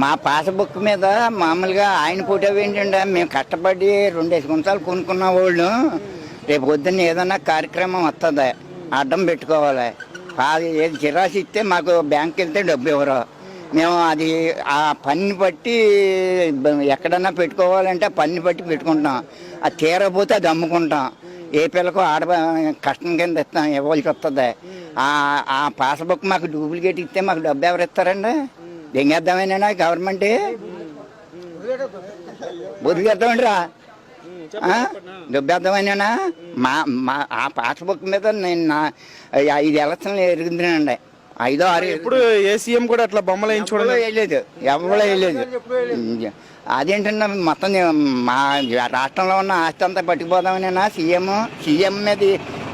మా పాస్బుక్ మీద మామూలుగా ఆయన ఫోటో ఏంటంటే మేము కష్టపడి రెండేసి గుంటలు కొనుక్కున్న వాళ్ళు రేపు పొద్దున్న ఏదన్నా కార్యక్రమం వస్తుంది అడ్డం పెట్టుకోవాలి. అది ఏది జిరాసి ఇస్తే మాకు బ్యాంక్ వెళ్తే డబ్బు ఇవ్వరు. మేము అది ఆ పని బట్టి ఎక్కడన్నా పెట్టుకోవాలంటే పన్ను పని బట్టి పెట్టుకుంటాం. అది తీరకపోతే అది అమ్ముకుంటాం. ఏ పిల్లకు ఆడ కష్టం కింద ఇస్తాం ఇవ్వాల్సి వస్తుంది ఆ ఆ పాస్బుక్ మాకు డూప్లికేట్ ఇస్తే మాకు డబ్బు ఎవరు ఇస్తారండి? దెంగేద్దామేనా గవర్నమెంట్? బొదిగేద్దామండి రా డబ్బేద్దామనేనా మా మా ఆ పాస్బుక్ మీద నేను నా ఐదు ఎలక్షన్లు ఎరుగుతున్నానండి ఐదో ఆరు ఇప్పుడు ఏ సీఎం కూడా అట్లా బొమ్మలు వేయించుకోవడం వేయలేదు. ఎవరో వేయలేదు. అదేంటంటే మొత్తం మా రాష్ట్రంలో ఉన్న ఆస్తి అంతా పట్టుకుపోదామనేనా? సీఎం సీఎం మీద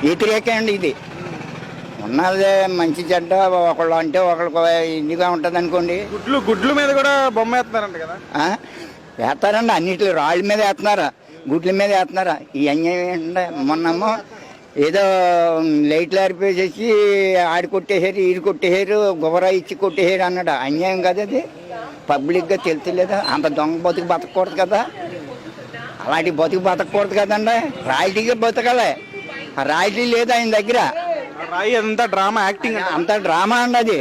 వ్యతిరేకండి ఇది. ఉన్నదే మంచి చెడ్డ ఒకళ్ళు అంటే ఒకళ్ళకు ఇదిగా ఉంటుంది అనుకోండి గుడ్లు గుడ్లు మీద కూడా బొమ్మ వేస్తున్నారంట కదా? వేస్తారండి అన్నిటి రాళ్ళ మీద వేస్తున్నారు? గుడ్ల మీద వేస్తున్నారు? ఈ అన్యాయం ఏంటంటే మొన్నమో ఏదో లైట్లు ఆరిపేసేసి ఆడి కొట్టేసారు ఈడు కొట్టేసారు గుబరా ఇచ్చి కొట్టేసారు అన్నాడు. అన్యాయం కదా అది. పబ్లిక్గా తెలుతులేదు అంత దొంగ బతుకు బతకూడదు కదా. అలాంటి బతుకు బతకూడదు కదండి. రాయితీగా బతకాలి. ఆ రాయితీ లేదు ఆయన దగ్గర. రాయి అంతా డ్రామా యాక్టింగ్. అంత. డ్రామా అండి అది.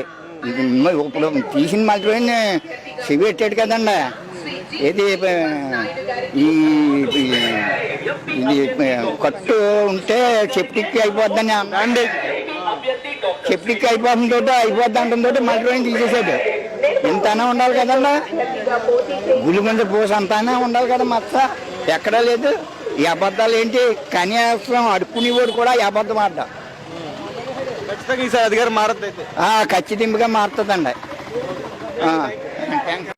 ఇప్పుడు తీసిన మాత్రమే సిగరెట్టాడు కదండి? ఇది ఆ, ఈ ఇది కట్టు ఉంటే సెప్టిక్ అయిపోద్దని అండి. సెప్టిక్ అయిపోతుంది తోటి అయిపోద్ది అంటుందో మాత్రమే తీసేసాడు ఇంతనే ఉండాలి కదండి? గుడి మీద పోసి అంతానే ఉండాలి కదా మచ్చ. ఎక్కడా లేదు. ఈ అబద్ధాలు ఏంటి? కనీసం అడుక్కునేవాడు కూడా ఈ అబద్ధం ఆడ్డా. ఖచ్చితంగా ఈసారి అధికారం మారద్దు అయితే. ఖచ్చితంగా మారుతుందండి.